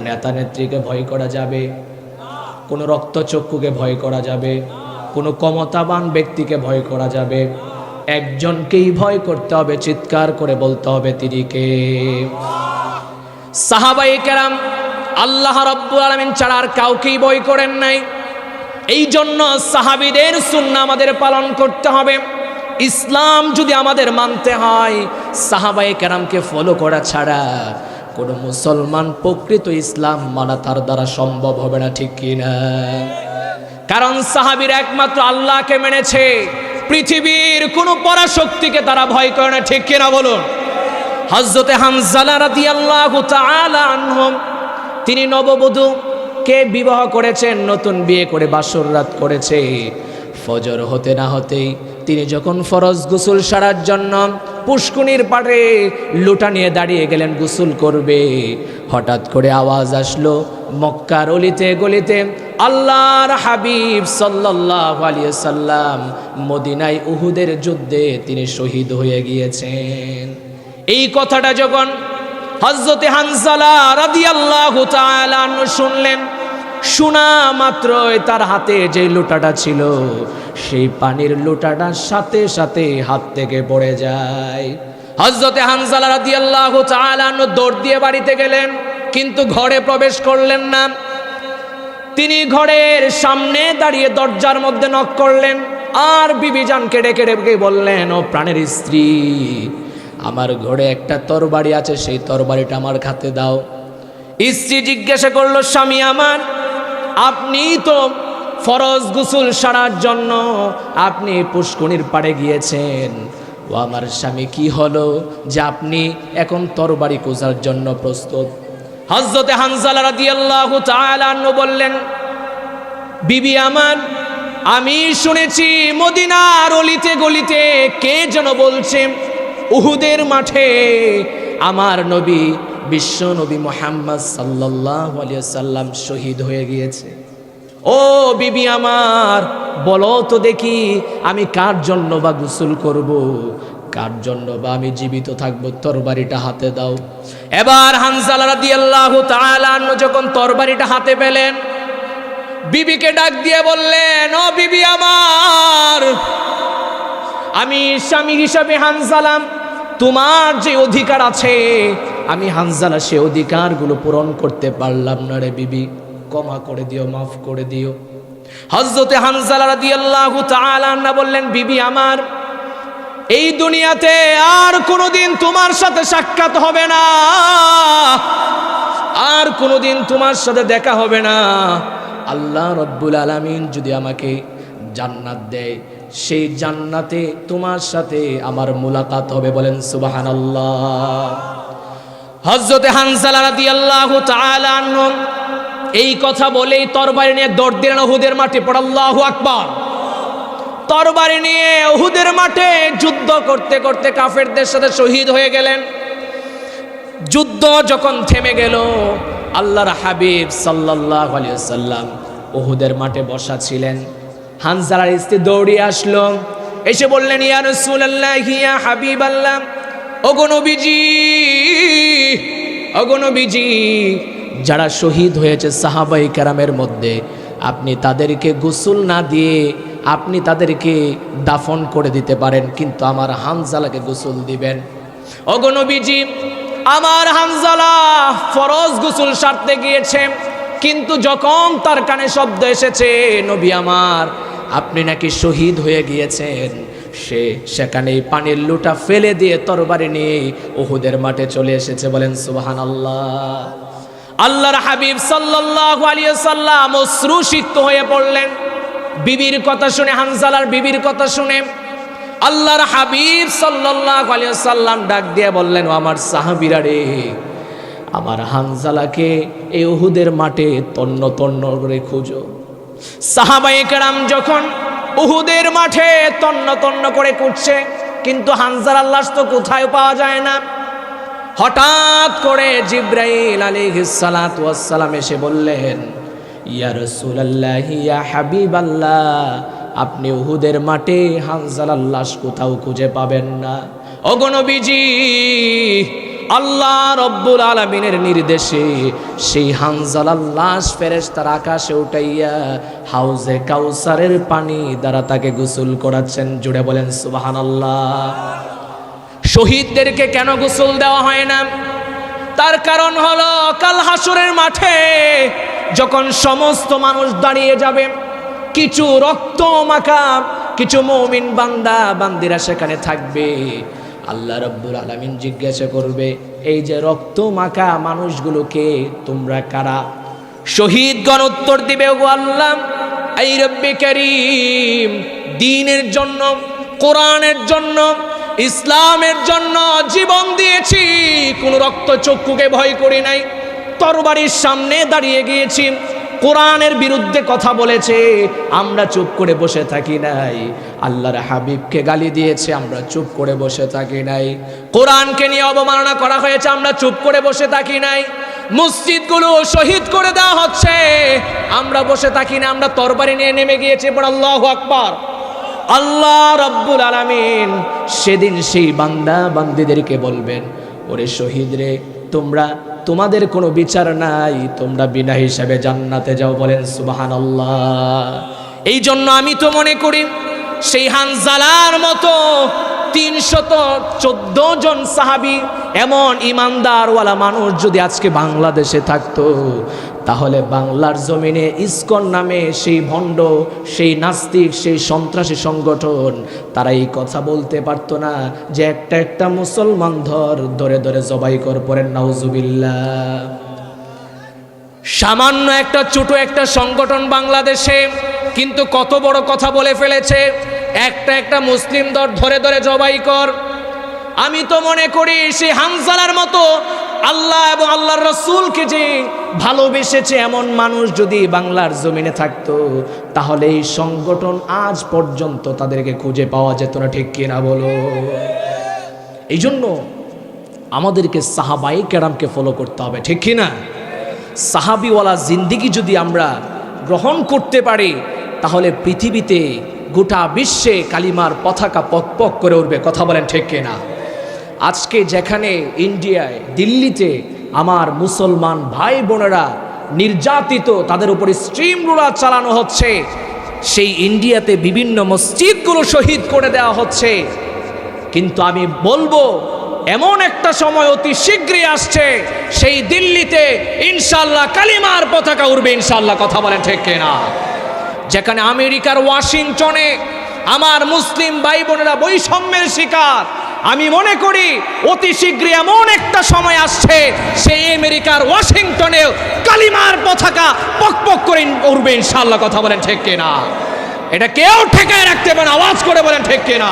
নেতা নেত্রীকে ভয় করা যাবে, কোনো রক্তচক্ষুকে ভয় করা যাবে, কোনো ক্ষমতাবান ব্যক্তিকে ভয় করা যাবে। একজনকেই ভয় করতে হবে, চিৎকার করে বলতে হবে তিনি কে সাহাবাই কেরাম আল্লাহ রব্বুল আলমিন ছাড়া আর কাউকেই ভয় করেন নাই। এই জন্য সাহাবিদের সুন্না আমাদের পালন করতে হবে। ইসলাম যদি আমাদের মানতে হয় সাহাবাই কেরামকে ফলো করা ছাড়া কোনো মুসলমান প্রকৃত ইসলাম মানা তার দ্বারা সম্ভব হবে না, ঠিক কিনা? কারণ সাহাবির একমাত্র আল্লাহকে মেনেছে, পৃথিবীর কোনো পরাশক্তিকে তারা ভয় করে না, ঠিক কিনা বলুন? হজরতে আনহুম, তিনি নববধূ কে বিবাহ করেছেন, নতুন বিয়ে করে বাসর রাত করেছে। ফজর হতে না হতেই তিনি যখন ফরজ গোসল সারার জন্য পুষ্কুনির পাড়ে লুটা নিয়ে দাঁড়িয়ে গেলেন, গোসল করবে। হঠাৎ করে আওয়াজ আসলো মক্কার অলিতে, গলিতে, আল্লাহর হাবিব সাল্লাল্লাহু আলাইহি সাল্লাম মদিনায় উহুদের যুদ্ধে তিনি শহীদ হয়ে গিয়েছেন। এই কথাটা যখন হজরতে হানসালা রাদিয়াল্লাহু তাআলা শুনলেন শোনা মাত্রই তার হাতে যে লোটাটা ছিল, সেই পানির লোটাটা সাথে সাথে হাত থেকে পড়ে যায়। হজরতে হানসালা রাদিয়াল্লাহু তাআলা আনহু দৌড় দিয়ে বাড়িতে গেলেন, কিন্তু ঘরে প্রবেশ করলেন না। তিনি ঘরের সামনে দাঁড়িয়ে দরজার মধ্যে নক করলেন, আর বিবিজানকে কেড়ে ডেকে বললেন, ও প্রাণের স্ত্রী, আমার ঘরে একটা তরবারি আছে, সেই তরবারিটা আমার খাতে দাও। স্ত্রী জিজ্ঞাসা করল, স্বামী আমার আপনি তো ফরজ গুসুল সারার জন্য আপনি পুষ্কনির পাড়ে গিয়েছেন। ও আমার স্বামী, কি হলো যে আপনি এখন তরবারি কোজার জন্য প্রস্তুত? হজরতে হানজালা রাদিয়াল্লাহু তাআলা বললেন, বিবি আমার, আমি শুনেছি মদিনার অলিতে গলিতে কে যেন বলছে, উহুদের মাঠে আমার নবী বিশ্ব নবী মোহাম্মদ আলাইহি সাল্লাম শহীদ হয়ে গিয়েছে। ও বিবি আমার, বলো তো দেখি আমি কার জন্য বা গোসল করব? কার জন্য বা আমি জীবিত থাকব? তরবারিটা হাতে দাও। এবার হানসালা রাদিয়াল্লাহু তাআলা আনহু যখন তরবারিটা হাতে পেলেন, বিবিকে ডাক দিয়ে বললেন, ও বিবি আমার, আমি স্বামী হিসাবে হানসালাম তোমার যে অধিকার আছে আমি হানজালা সে অধিকারগুলো পূরণ করতে পারলাম না রে বিবি। ক্ষমা করে দিও, মাফ করে দিও। হজরতে হানজালা তাআলা না বললেন, বিবি আমার, এই দুনিয়াতে আর কোনোদিন তোমার সাথে সাক্ষাৎ হবে না। আর কোনোদিন তোমার সাথে দেখা হবে না। আল্লাহ রব্বুল আলামিন যদি আমাকে জান্নাত দেয়, সেই জান্নাতে তোমার সাথে আমার মুলাকাত হবে বলেন সুবাহান আল্লাহ হজরতে হানসালা তাআলা আনহু এই কথা বলেই তরবারি নিয়ে দৌড় দিলেন উহুদের মাঠে, পড় আকবর। তরবারি নিয়ে উহুদের মাঠে যুদ্ধ করতে করতে কাফেরদের সাথে শহীদ হয়ে গেলেন। যুদ্ধ যখন থেমে গেল, আল্লাহর হাবিব সাল্লাহ সাল্লাম ওহুদের মাঠে বসা ছিলেন। হানসালার স্ত্রী দৌড়িয়ে আসলো। এসে বললেন, ইয়া রাসূলুল্লাহ, ইয়া হাবিব আল্লাহ ওগো নবীজি যারা শহীদ হয়েছে সাহাবাই কেরামের মধ্যে, আপনি তাদেরকে গোসল না দিয়ে আপনি তাদেরকে দাফন করে দিতে পারেন, কিন্তু আমার হানজালাকে গোসল দিবেন। ওগো নবীজি, আমার হানজালা ফরজ গোসল সারতে গিয়েছে, কিন্তু যখন তার কানে শব্দ এসেছে, নবী আমার, আপনি নাকি শহীদ হয়ে গিয়েছেন? সে সেখানে পানির লুটা ফেলে দিয়ে তরবারি নিয়ে ওহুদের মাঠে চলে এসেছে। বলেন সুবাহান আল্লাহ আল্লাহর হাবিব সাল্লাল্লাহু আলাইহি সাল্লাম অশ্রুসিক্ত হয়ে পড়লেন। বিবির কথা শুনে, হানজালার বিবির কথা শুনে আল্লাহর হাবিব সাল্লাল্লাহু আলাইহি সাল্লাম ডাক দিয়ে বললেন আমার সাহাবীরা রে, আমার হানজালাকে এই উহুদের মাঠে তন্ন তন্ন করে খুঁজো। সাহাবায়ে কেরাম যখন উহুদের মাঠে তন্ন তন্ন করে খুঁজছে কিন্তু হানজালার আল্লাহ তো কোথায় পাওয়া যায় না। হঠাৎ করে জিব্রাইল সালাতু সালাম এসে বললেন আপনি উহুদের মাঠে হানজালার লাশ কোথাও খুঁজে পাবেন না। অগণবীজি আল্লাহ রব্বুল আলমিনের নির্দেশে সেই হানজালার লাশ ফেরেশতার আকাশে উঠাইয়া হাউজে কাউসারের পানি দ্বারা তাকে গোসল করাচ্ছেন। জুড়ে বলেন সুবাহান আল্লাহ শহীদদেরকে কেন গোসল দেওয়া হয় না? তার কারণ হলো, কাল হাসুরের মাঠে যখন সমস্ত মানুষ দাঁড়িয়ে যাবে, কিছু রক্ত মাখা, কিছু মৌমিন বান্দা, বান্দিরা সেখানে থাকবে। আল্লাহ রব্বুল আলমিন জিজ্ঞাসা করবে, এই যে রক্ত মাখা মানুষগুলোকে তোমরা কারা? শহীদগণ উত্তর দিবে গো আল্লাহ এই রব্বি করিম, দিনের জন্য, কোরআনের জন্য, ইসলামের জন্য জীবন দিয়েছি, কোন রক্ত চক্ষুকে ভয় করি নাই, তরবারির সামনে দাঁড়িয়ে গিয়েছি, কোরআনের বিরুদ্ধে কথা বলেছে, আমরা চুপ করে বসে থাকি নাই আল্লাহর হাবিবকে গালি দিয়েছে, আমরা চুপ করে বসে থাকি নাই। কোরআনকে নিয়ে অবমাননা করা হয়েছে, আমরা চুপ করে বসে থাকি নাই। মসজিদগুলো শহীদ করে দেওয়া হচ্ছে, আমরা বসে থাকি না আমরা তরবারি নিয়ে নেমে গিয়েছি পর আল্লাহ আকবার। আল্লাহ রব্বুল আলামিন সেদিন সেই বান্দা বান্দিদেরকে বলবেন, ওরে শহীদ রে, তোমরা, তোমাদের কোনো বিচার নাই, তোমরা বিনা হিসাবে জান্নাতে যাও, বলেন সুবাহান আল্লাহ এই জন্য আমি তো মনে করি সেই হানজালার মতো তিনশত চোদ্দ জন সাহাবি এমন ইমানদারওয়ালা মানুষ যদি আজকে বাংলাদেশে থাকতো, তাহলে বাংলার জমিনে ইসকন নামে সেই ভণ্ড, সেই নাস্তিক, সেই সন্ত্রাসী সংগঠন, তারা এই কথা বলতে পারতো না যে একটা একটা মুসলমান ধর ধরে ধরে জবাই কর পরেন নাউজুবিল্লা সামান্য একটা ছোট একটা সংগঠন বাংলাদেশে, কিন্তু কত বড় কথা বলে ফেলেছে একটা একটা মুসলিম দর ধরে ধরে জবাই কর। আমি তো মনে করি সেই হানজালার মতো আল্লাহ এবং আল্লাহর রসুলকে যে ভালোবেসেছে এমন মানুষ যদি বাংলার জমিনে থাকতো, তাহলে এই সংগঠন আজ পর্যন্ত তাদেরকে খুঁজে পাওয়া যেত না, ঠিক কিনা বলো? এই জন্য আমাদেরকে সাহাবাই কেরামকে ফলো করতে হবে, ঠিক কিনা? সাহাবিওয়ালা জিন্দিগি যদি আমরা গ্রহণ করতে পারি, তাহলে পৃথিবীতে গোটা বিশ্বে কালিমার পতাকা পক পক করে উঠবে। কথা বলেন ঠিক কিনা? আজকে যেখানে ইন্ডিয়ায়, দিল্লিতে আমার মুসলমান ভাই বোনেরা নির্যাতিত, তাদের উপর স্ট্রিম রুলা চালানো হচ্ছে, সেই ইন্ডিয়াতে বিভিন্ন মসজিদগুলো শহীদ করে দেওয়া হচ্ছে। কিন্তু আমি বলব, এমন একটা সময় অতি শীঘ্রই আসছে, সেই দিল্লিতে ইনশাল্লাহ কালিমার পতাকা উঠবে ইনশাল্লাহ। কথা বলেন ঠিক কিনা? যেখানে আমেরিকার ওয়াশিংটনে আমার মুসলিম ভাই বোনেরা বৈষম্যের শিকার আমি মনে করি অতি শীঘ্রই এমন একটা সময় আসছে সেই আমেরিকার ওয়াশিংটনেও কালিমার পতাকা পক পক করে উঠবে ইনশাল্লাহ কথা বলেন ঠিক না এটা কেউ ঠেকায় রাখতে পারে না, আওয়াজ করে বলেন ঠিক কিনা?